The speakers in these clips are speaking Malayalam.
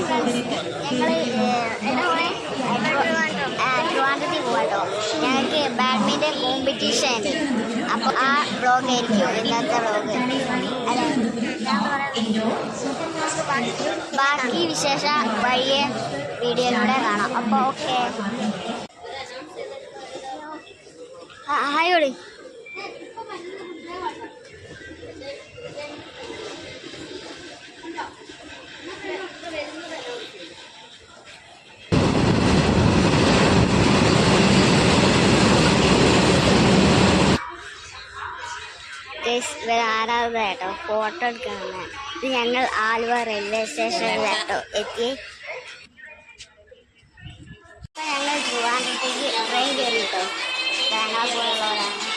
ഞങ്ങൾ ട്രിവാൻഡ്രത്തിൽ പോകാട്ടോ ഞങ്ങൾക്ക് ബാഡ്മിന്റൺ കോമ്പറ്റീഷൻ ഉണ്ട് അപ്പോൾ ആ ബ്ലോഗ് ആയിരിക്കും ഇന്നത്തെ ബ്ലോഗ് ബാക്കി വിശേഷ വഴിയെ വീഡിയോയിലൂടെ കാണാം അപ്പോൾ ഓക്കെ ഹായ് ഓടി ഗൈസ് ഇവർ ആരാധന കേട്ടോ ഫോട്ടോ എടുക്കണം ഇത് ഞങ്ങൾ ആലുവ റെയിൽവേ സ്റ്റേഷനിൽ കേട്ടോ എത്തി ഞങ്ങൾ ട്രിവാൻഡ്രത്തേക്ക് ട്രെയിൻ കയറി കേട്ടോ ബാംഗ്ലൂരിലുള്ളവരാണ് ഹായ്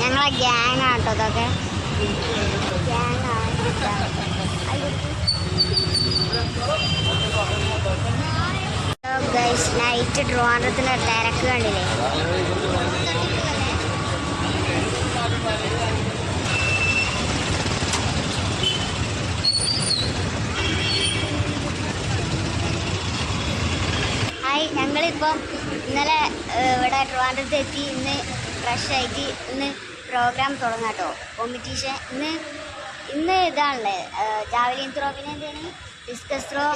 ഞങ്ങളെ ഗ്യാങ് ആട്ടോ ഇതൊക്കെ. ഗ്യാങ് നൈറ്റ് ട്രിവാൻഡ്രത്തിന് തിരക്ക് കണ്ടില്ലേ ഹായ് ഞങ്ങളിപ്പം ഇന്നലെ ഇവിടെ ട്രിവാൻഡ്രത്ത് എത്തി. ഇന്ന് ഫ്രഷ് ആയിട്ട് ഇന്ന് പ്രോഗ്രാം തുടങ്ങാം കേട്ടോ കോമ്പറ്റീഷൻ ഇന്ന് ഇന്ന് ഇതാണല്ലേ? ജാവലിൻ ത്രോ പിന്നെ എന്താണ് ഡിസ്കസ് ത്രോ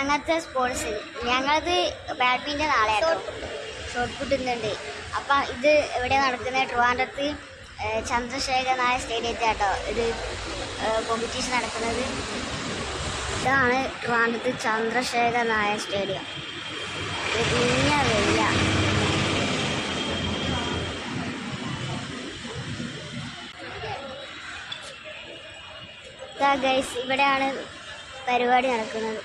അങ്ങനത്തെ സ്പോർട്സ് ഞങ്ങളത് ബാഡ്മിന്റൺ നാളെ ഷോട്ട് പുട്ട് ഇന്നുണ്ട്. അപ്പം ഇത് ഇവിടെ നടക്കുന്ന ട്രിവാൻഡ്രത്ത് ചന്ദ്രശേഖരനായ കേട്ടോ ഇത് കോമ്പറ്റീഷൻ നടക്കുന്നത്. ഇതാണ് ട്രാൻഡത്ത് ചന്ദ്രശേഖർ നായർ സ്റ്റേഡിയം. വലിയ വലിയ ഗൈസ് ഇവിടെയാണ് പരിപാടി നടക്കുന്നത്.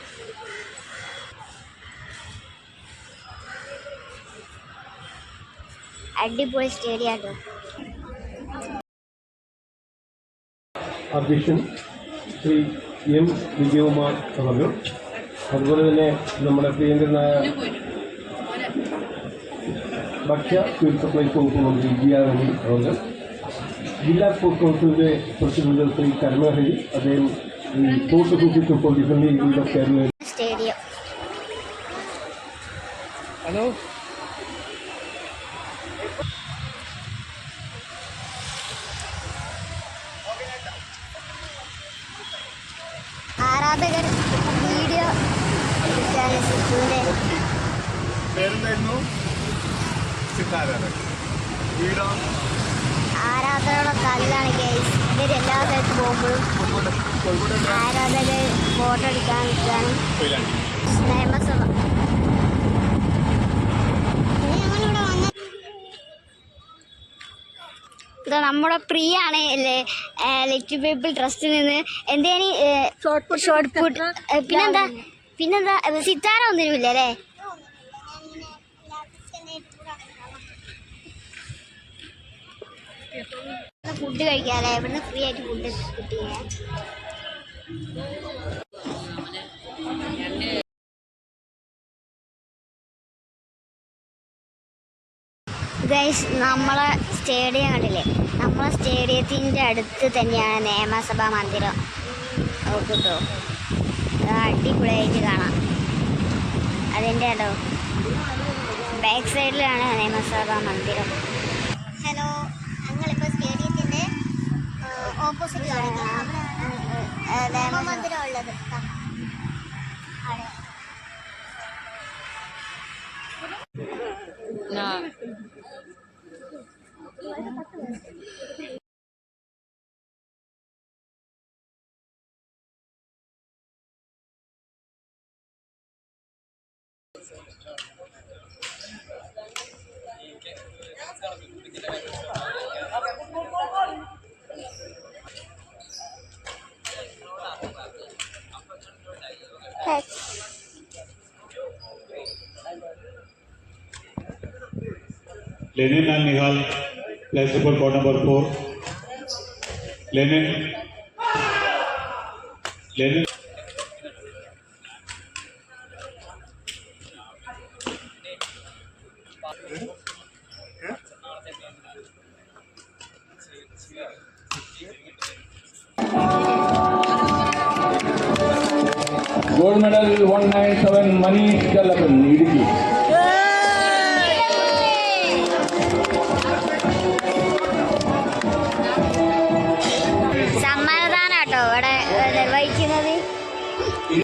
അടിപൊളി സ്റ്റേഡിയം ആട്ടോ. ശ്രീ എം വിജയകുമാർ പറഞ്ഞു. അതുപോലെ തന്നെ നമ്മുടെ പ്രിയങ്കരനായ ഭക്ഷ്യ സപ്ലൈസ് വകുപ്പ് മന്ത്രി ജി ആർ അനിൽ അവർ ജില്ലാ സ്പോർട്സ് കൗൺസിലിന്റെ പ്രസിഡന്റ് ശ്രീ കരുണാഹരി അദ്ദേഹം ഈ sports association of Kerala stadium. Hello? ആരാധകർ വീഡിയോ പേരെന്തായിരുന്നു? വീടോ? കല്ലാണ് കേസ് ഇവർ എല്ലാ സ്ഥലത്ത് പോകുമ്പോഴും ആരാധകർ ഫോട്ടോ എടുക്കാൻ നിൽക്കാനും നിയമസഭ നമ്മുടെ പ്രിയ ആണ് അല്ലേ ലിറ്റിൽ പീപ്പിൾ ട്രസ്റ്റിൽ നിന്ന്. എന്തേനി ഷോർട്ട് പുട്ട് പിന്നെന്താ? പിന്നെന്താ സിത്താര ഒന്നും ഒന്നിനുമില്ല അല്ലേ ഫുഡ് കഴിക്കാല്ലേ ഇവിടുന്ന് ഫ്രീ ആയിട്ട് ഫുഡ് കിട്ടിയേ ഗൈസ് നമ്മളെ സ്റ്റേഡിയം കണ്ടില്ലേ? നമ്മളെ സ്റ്റേഡിയത്തിന്റെ അടുത്ത് തന്നെയാണ് നിയമസഭാ മന്ദിരം. നോക്കിട്ടോ അടിപൊളിയായിട്ട് കാണാം. അതിന്റെ കേട്ടോ ബാക്ക് സൈഡിലാണ് നിയമസഭാ മന്ദിരം. ഹലോ ഞങ്ങളിപ്പോൾ സ്റ്റേഡിയത്തിന്റെ ഓപ്പോസിറ്റ് മന്ദിരം ഉള്ളത്. लेने ना निकाल प्लेसिबल बॉल नंबर फोर लेने लेने gold medal one nine seven Manish गलपन Idukki